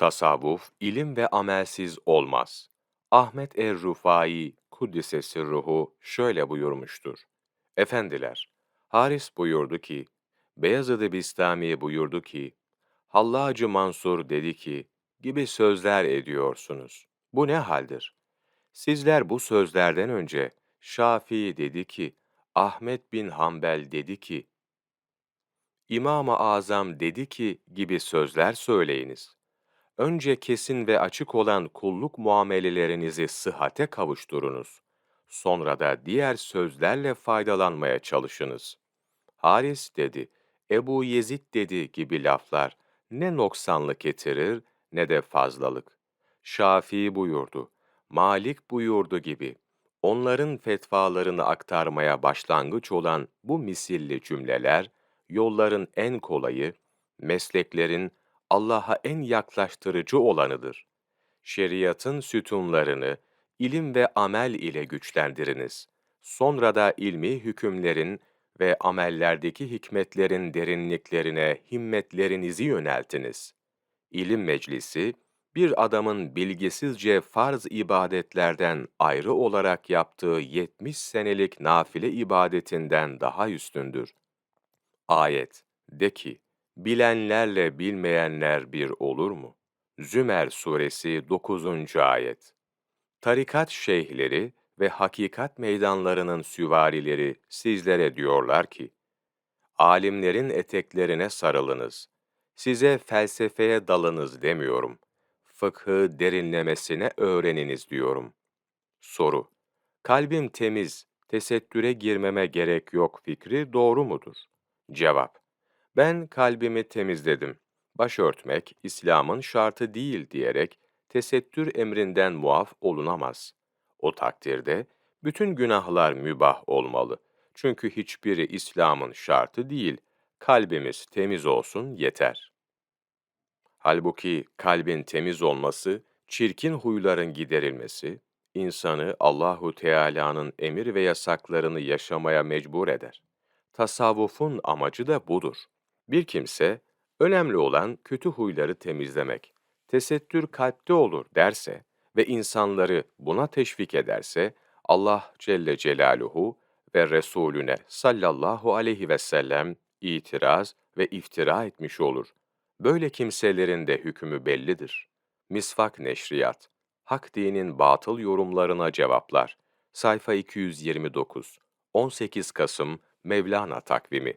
Tasavvuf, ilim ve amelsiz olmaz. Ahmet er-Rufai Kuddisesi ruhu şöyle buyurmuştur. Efendiler, Haris buyurdu ki, Beyazıd-ı Bistami buyurdu ki, Hallacı Mansur dedi ki, gibi sözler ediyorsunuz. Bu ne haldir? Sizler bu sözlerden önce Şafii dedi ki, Ahmet bin Hanbel dedi ki, İmam-ı Azam dedi ki gibi sözler söyleyiniz. Önce kesin ve açık olan kulluk muamelelerinizi sıhhate kavuşturunuz. Sonra da diğer sözlerle faydalanmaya çalışınız. Haris dedi, Ebu Yezid dedi gibi laflar ne noksanlık getirir ne de fazlalık. Şafii buyurdu, Malik buyurdu gibi. Onların fetvalarını aktarmaya başlangıç olan bu misilli cümleler, yolların en kolayı, mesleklerin Allah'a en yaklaştırıcı olanıdır. Şeriatın sütunlarını ilim ve amel ile güçlendiriniz. Sonra da ilmi hükümlerin ve amellerdeki hikmetlerin derinliklerine himmetlerinizi yöneltiniz. İlim meclisi, bir adamın bilgisizce farz ibadetlerden ayrı olarak yaptığı 70 senelik nafile ibadetinden daha üstündür. Ayet, de ki, bilenlerle bilmeyenler bir olur mu? Zümer Suresi 9. Ayet Tarikat şeyhleri ve hakikat meydanlarının süvarileri sizlere diyorlar ki, alimlerin eteklerine sarılınız. Size felsefeye dalınız demiyorum. Fıkhı derinlemesine öğreniniz diyorum. Soru Kalbim temiz, tesettüre girmeme gerek yok fikri doğru mudur? Cevap Ben kalbimi temizledim. Başörtmek, İslam'ın şartı değil diyerek tesettür emrinden muaf olunamaz. O takdirde bütün günahlar mübah olmalı. Çünkü hiçbiri İslam'ın şartı değil. Kalbimiz temiz olsun yeter. Halbuki kalbin temiz olması, çirkin huyların giderilmesi, insanı Allahu Teala'nın emir ve yasaklarını yaşamaya mecbur eder. Tasavvufun amacı da budur. Bir kimse, önemli olan kötü huyları temizlemek, tesettür kalpte olur derse ve insanları buna teşvik ederse, Allah Celle Celaluhu ve Resulüne sallallahu aleyhi ve sellem itiraz ve iftira etmiş olur. Böyle kimselerin de hükmü bellidir. Misvak Neşriyat Hak dinin batıl yorumlarına cevaplar. Sayfa 229 18 Kasım Mevlana takvimi